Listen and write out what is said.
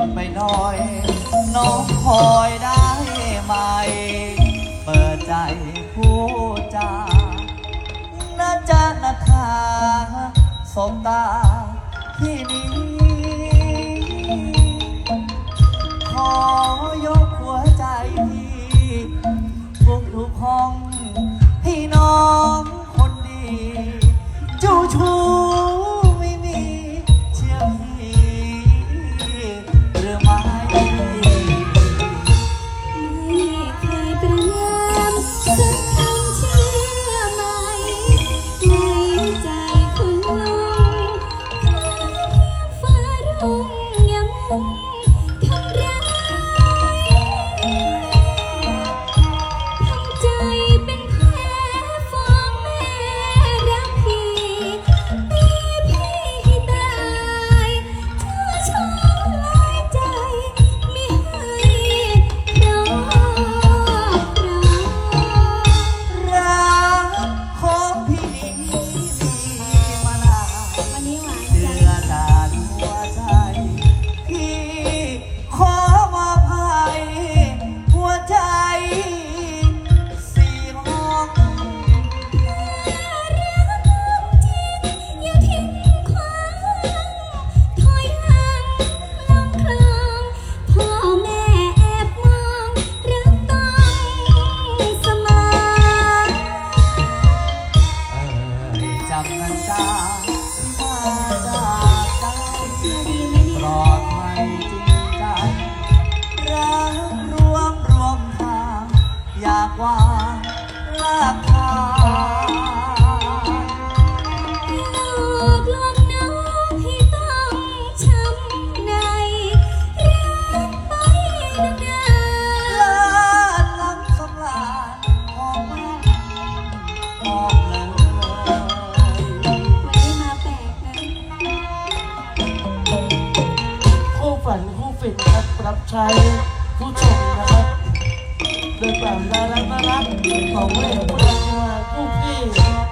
นไปหน่อย น้องคอยได้ไหม เปิดใจพูดจานะจ๊ะนะคาสมตาที่นี้ Thank you. จากนั้นจ้ามาจากกันปลอดภัยจริงจรักรวมรวมทางอยากว่า ใจผู้ชมนะครับโดยความน่ารักน่ารักของเล่นผู้ชายผู้พี่